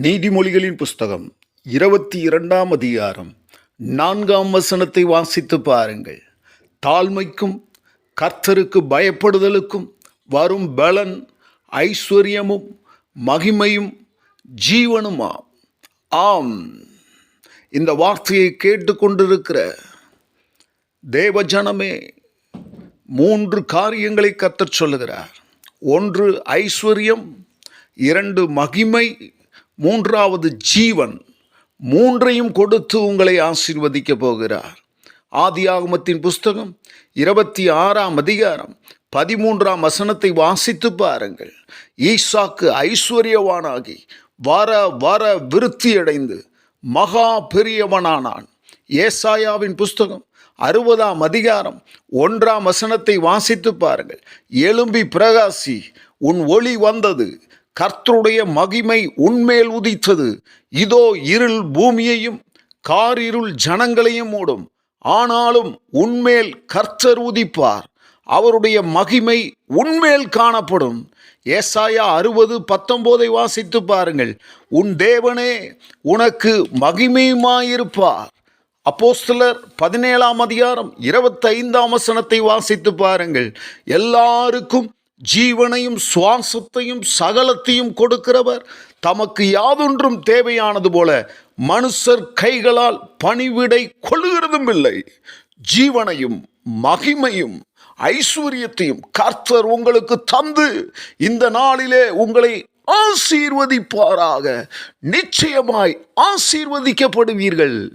நீதிமொழிகளின் புஸ்தகம் இருபத்தி இரண்டாம் அதிகாரம் நான்காம் வசனத்தை வாசித்து பாருங்கள். தாழ்மைக்கும் கர்த்தருக்கு பயப்படுதலுக்கும் வரும் பலன் ஐஸ்வர்யமும் மகிமையும் ஜீவனுமா ஆம். இந்த வார்த்தையை கேட்டுக்கொண்டிருக்கிற தேவஜனமே மூன்று காரியங்களை கத்தச் சொல்லுகிறார். ஒன்று ஐஸ்வர்யம் இரண்டு மகிமை மூன்றாவது ஜீவன் மூன்றையும் கொடுத்து உங்களை ஆசிர்வதிக்க போகிறார். ஆதியாகமத்தின் புஸ்தகம் இருபத்தி ஆறாம் அதிகாரம் பதிமூன்றாம் வசனத்தை வாசித்து பாருங்கள். ஈசாக்கு ஐஸ்வர்யவானாகி வர வர விருத்தியடைந்து மகா பெரியவனானான். ஏசாயாவின் புஸ்தகம் அறுபதாம் அதிகாரம் ஒன்றாம் வசனத்தை வாசித்து பாருங்கள். எலும்பி பிரகாசி உன் ஒளி வந்தது. கர்த்தருடைய மகிமை உன்மேல் உதித்தது. இதோ இருள் பூமியையும் காரிருள் ஜனங்களையும் மூடும். ஆனாலும் உன்மேல் கர்த்தர் உதிப்பார். அவருடைய மகிமை உன்மேல் காணப்படும். ஏசாயா அறுபது பத்தொன்பதை வாசித்து பாருங்கள். உன் தேவனே உனக்கு மகிமையுமாயிருப்பார். அப்போஸ்தலர் பதினேழாம் அதிகாரம் இருபத்தைந்தாம் வசனத்தை வாசித்து பாருங்கள். எல்லாருக்கும் ஜீவனையும் சுவாசத்தையும் சகலத்தையும் கொடுக்கிறவர். தமக்கு யாதொன்றும் தேவையானது போல மனுஷர் கைகளால் பணிவிடை கொள்கிறதும் இல்லை. ஜீவனையும் மகிமையும் ஐஸ்வர்யத்தையும் கர்த்தர் உங்களுக்கு தந்து இந்த நாளிலே உங்களை ஆசீர்வதிப்பாராக. நிச்சயமாய் ஆசீர்வதிக்கப்படுவீர்கள்.